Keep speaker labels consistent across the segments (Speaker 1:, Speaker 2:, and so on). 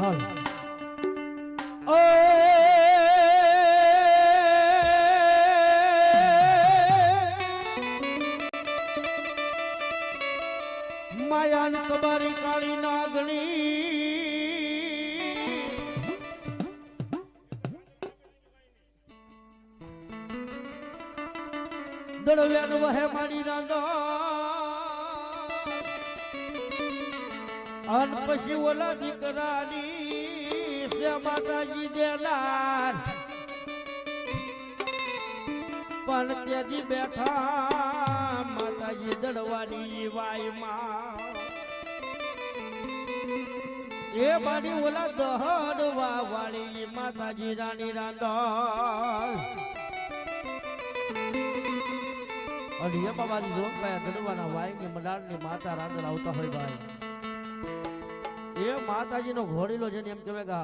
Speaker 1: હાલ. માયાની કબારી કાળી નાગણી. દળવ્યાન વહે મારી રાંધા અન પછી ઓલા દીકરાની સે માતાજી દેનાર. પણ ત્યાંથી બેઠા માતાજી દડવાની વાયમાં. એ મારી ઓલા દહડવા વાળી માતાજી રાણી રાંધણ. અને એ બાબાની જોગભાઈ દડવાના કે મડાળની માતા રાંધણ આવતા હોય ભાઈ. એ માતાજીનો ઘોડીલો છે ને એમ કહેવાય કે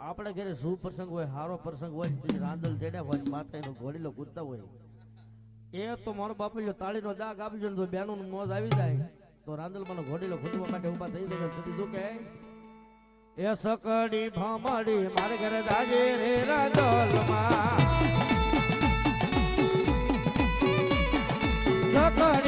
Speaker 1: આપણે ઘરે શુભ પ્રસંગ હોય, હારો પ્રસંગ હોય રાંદલ જેને હોય માતાજીનો ઘોડીલો કૂદતા હોય. એ તો મારો બાપુ જો તાળીનો દાગ આપજો ને તો બેનું મોજ આવી જાય. તો રાંદલમાંનો ઘોડીલો ખૂટવા માટે ઊભા થઈ જાય. તો કીધું કે? એ સકડી ભામડી મારે ઘરે દાજે રે રાંદલમાં સકડીનો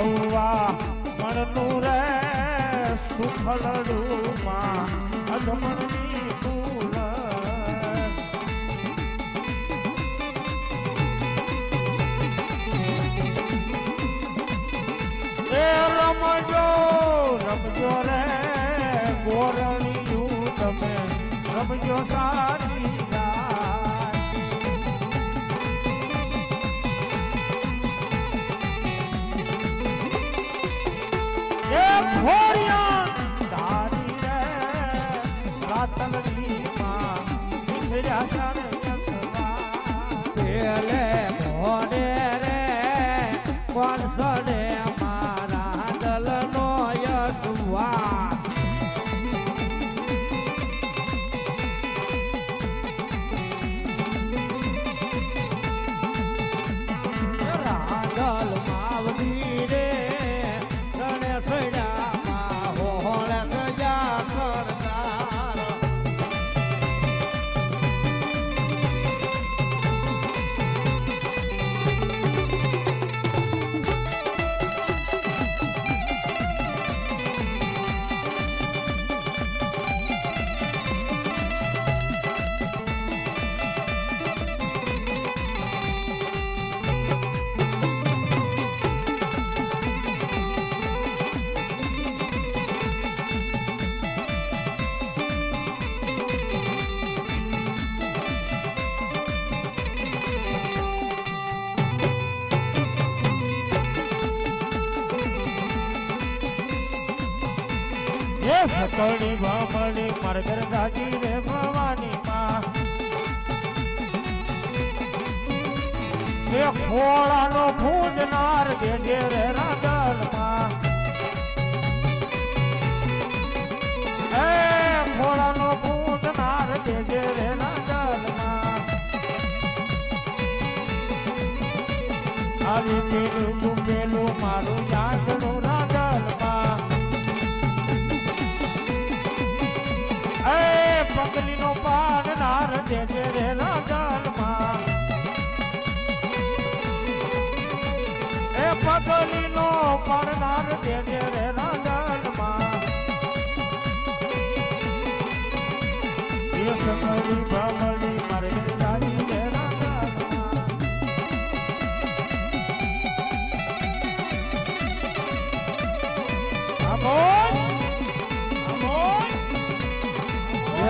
Speaker 2: સૌવા મણનું રે સુખલડુમાં અધમણની ફૂલ રમજો રમજો રે ગોરણિયું તમે રમજો સારી રાતલની માં ચરણ સવા
Speaker 1: પેલે
Speaker 2: એ સકળી ભમણી મરગર ગાજી રે ભવાની માં. એ ખોળાનો ભૂંજનાર દેજે રે રાંદલમાં એ ખોળાનો ભૂંજનાર દેજે રે રાંદલમાં આવી પેલું તું મારું યાદનું રાંદલમાં આમોય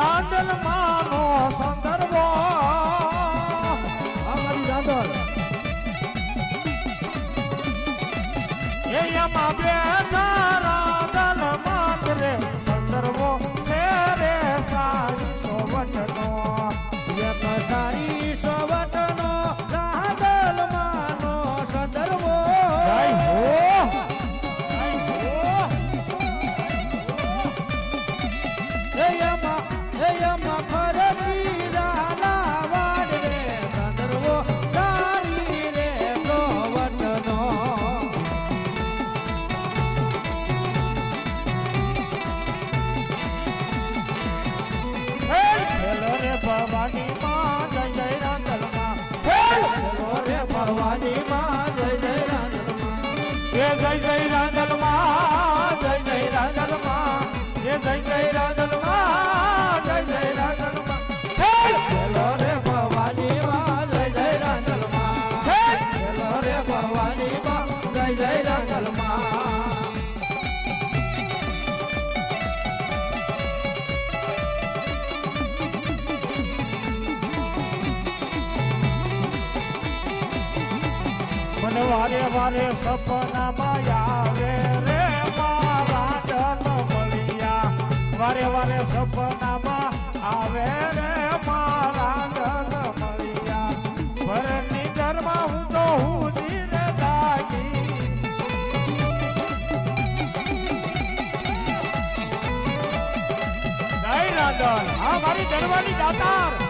Speaker 1: પહાડી તારો
Speaker 2: વારે વારે સપનામાં આવે રે મારા જન વારે વારે સપનામાં આવે રે મારા જન ભરની ઘરમાં હું તો હું જીને લાગી જય રાંધણ આ મારી દરવાની દાતાર.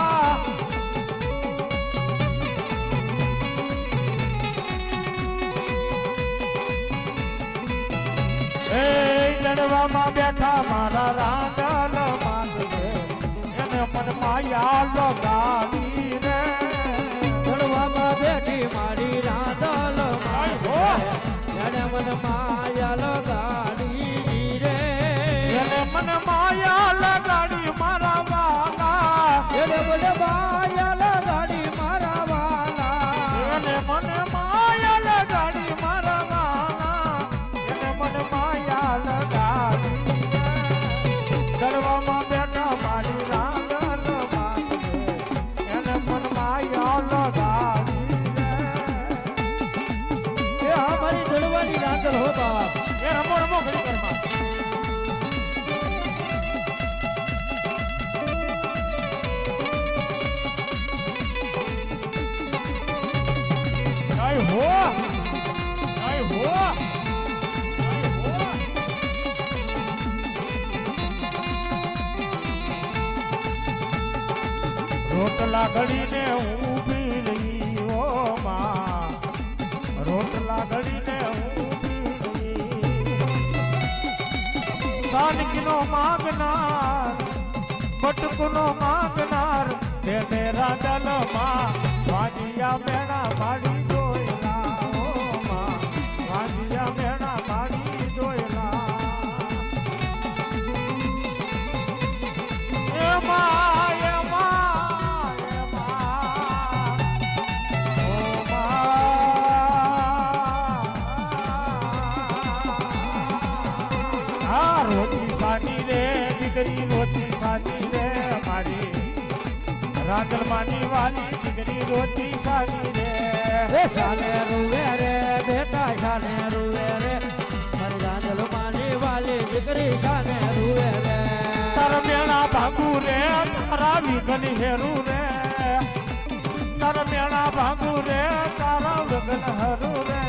Speaker 2: લડવામાં બેઠા મારા રાંડલ માંગવે એને મન માયા લગાવી રે.
Speaker 1: ચડવામાં બેઠી મારી
Speaker 2: આય હો.
Speaker 1: એને મન માયા લગાડી રે.
Speaker 2: એને મન રોટલા ઘડીને ઊભી રહી, ઓ માં. રોટલા ઘડીને સાનકીનો માગનાર, બટકુનો માગનાર તેને રાંદલમાં વાજિયા મેણા પાડી દોયલા, ઓ માં. વાજિયા મેણા રાંદલ માની વાલી દીકરી રોટી ખાવી રે.
Speaker 1: શાને રૂવે રે બેટા શાને રૂવે રે. મારી રાંધલ માની વાલી દીકરી શાને રૂવે રે.
Speaker 2: તાર રે ભાગ લગન હેરું રે. તારા મેણા ભાંગું રે તારા લગન હરું રે.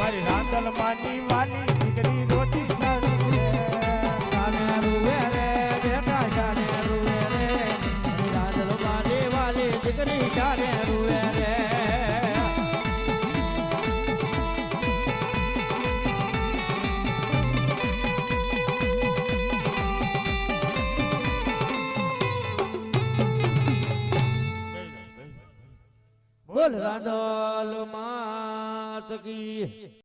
Speaker 2: મારી રાંદલ માની
Speaker 1: વાલી દીકરી દીકરી શાને રૂવે રે. બોલ રાંદલ માત કી.